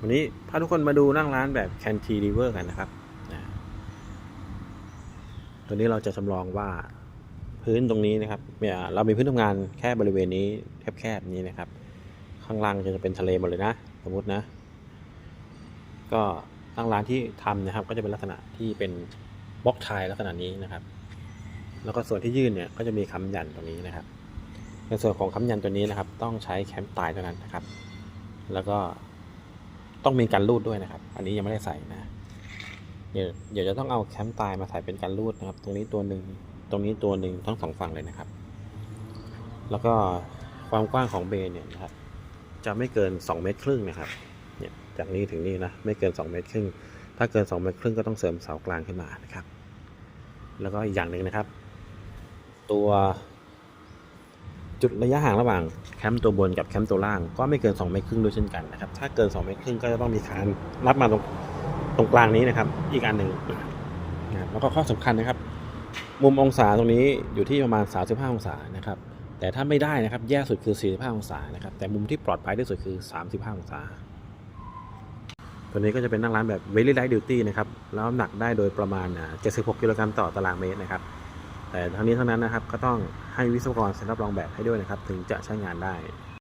วันนี้พาทุกคนมาดูนั่งร้านแบบ cantilever กันนะครับตัวนี้เราจะจำลองว่าพื้นตรงนี้นะครับเนี่ยเรามีพื้นทำงานแค่บริเวณนี้แคบๆนี้นะครับ ข้างล่างจะเป็นทะเลหมดเลยนะ สมมตินะ ก็นั่งร้านที่ทำนะครับ ก็จะเป็นลักษณะที่เป็นบล็อกไทยลักษณะนี้นะครับ แล้วก็ส่วนที่ยื่นเนี่ยก็จะมีค้ำยันตรงนี้นะครับ ในส่วนของค้ำยันตัวนี้นะครับ ต้องใช้แคมป์ตายเท่านั้นนะครับ แล้วก็ ต้องมีการรูดด้วยนะครับ อันนี้ยังไม่ได้ใส่นะ เดี๋ยวเดี๋ยวจะต้องเอาแคมป์ตายมาใส่เป็นการรูดนะครับ ตรงนี้ตัวหนึ่งตรงนี้ตัวหนึ่งทั้งสองฝั่งเลยนะครับ แล้วก็ความกว้างของเบนเนี่ยนะครับ จะไม่เกิน 2 เมตรครึ่งนะครับ เนี่ยจากนี้ถึงนี่นะไม่เกิน 2 เมตรครึ่ง ถ้าเกิน 2 เมตรครึ่งก็ต้องเสริมเสากลางขึ้นมานะครับ แล้วก็อีกอย่างหนึ่งนะครับ ตัว จุดระยะห่างระหว่างแคมป์ตัวบนกับแคมป์ตัวล่างก็ไม่เกิน2เมตรครึ่งด้วยเช่นกันนะครับ ถ้าเกิน2เมตรครึ่งก็จะต้องมีคานรับมาตรงตรงกลางนี้นะครับ อีกอันหนึ่งนะครับแล้วก็ข้อสำคัญนะครับ มุมองศาตรงนี้อยู่ที่ประมาณ 35 องศานะครับ แต่ถ้าไม่ได้นะครับ แย่สุดคือ 45 องศานะครับ แต่มุมที่ปลอดภัยที่สุดคือ 35 องศา ตัวนี้ก็จะเป็นนั่งร้านแบบ very light duty นะครับ แล้วน้ำหนักได้โดยประมาณ 76 กิโลกรัมต่อตารางเมตรนะครับ แต่ทั้งนี้ทั้งนั้นนะครับก็ต้องให้วิศวกรเซ็นรับรองแบบให้ด้วยนะครับ ถึงจะใช้งานได้